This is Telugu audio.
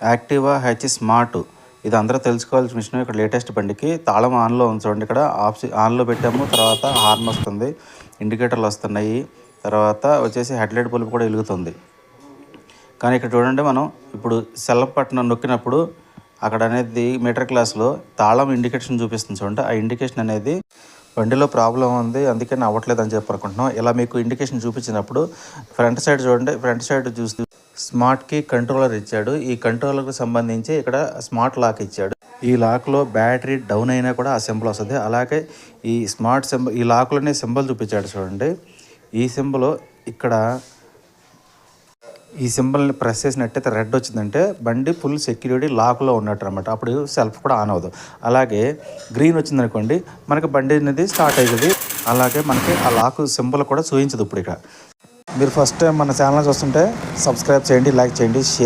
Activa H smart. ఇది అందరూ తెలుసుకోవాల్సిన విషయం ఇక్కడ లేటెస్ట్ బండికి తాళం ఆన్లో ఉంది చూడండి ఇక్కడ. ఆఫ్ ఆన్లో పెట్టాము తర్వాత హార్న్ వస్తుంది ఇండికేటర్లు వస్తున్నాయి తర్వాత వచ్చేసి హెడ్లైట్ బల్బ్ కూడా వెలుగుతుంది. కానీ ఇక్కడ చూడండి మనం ఇప్పుడు సెల్ఫ్ బటన్ నొక్కినప్పుడు అక్కడ అనేది మీటర్ క్లాస్లో తాళం ఇండికేషన్ చూపిస్తుంది చూడండి. ఆ ఇండికేషన్ అనేది బండిలో ప్రాబ్లం ఉంది అందుకని అవ్వట్లేదు అని చెప్పి అనుకుంటున్నాం. ఇలా మీకు ఇండికేషన్ చూపించినప్పుడు ఫ్రంట్ సైడ్ చూడండి ఫ్రంట్ సైడ్ చూసి స్మార్ట్కి కంట్రోలర్ ఇచ్చాడు. ఈ కంట్రోలర్కి సంబంధించి ఇక్కడ స్మార్ట్ లాక్ ఇచ్చాడు. ఈ లాక్లో బ్యాటరీ డౌన్ అయినా కూడా ఆ సింబల్ వస్తుంది. అలాగే ఈ స్మార్ట్ సింబల్ ఈ లాక్లోనే సింబల్ చూపించాడు చూడండి. ఈ సింబల్ ఇక్కడ ఈ సింబల్ని ప్రెస్ చేసినట్టయితే రెడ్ వచ్చిందంటే బండి ఫుల్ సెక్యూరిటీ లాక్లో ఉన్నట్టు అనమాట అప్పుడు సెల్ఫ్ కూడా ఆన్ అవ్వదు. అలాగే గ్రీన్ వచ్చిందనుకోండి మనకి బండి అనేది స్టార్ట్ అవుతుంది అలాగే మనకి ఆ లాక్ సింబల్ కూడా చూపించదు ఇప్పుడు ఇక్కడ. మీరు ఫస్ట్ టైం మన ఛానల్ చూస్తుంటే సబ్స్క్రైబ్ చేయండి లైక్ చేయండి షేర్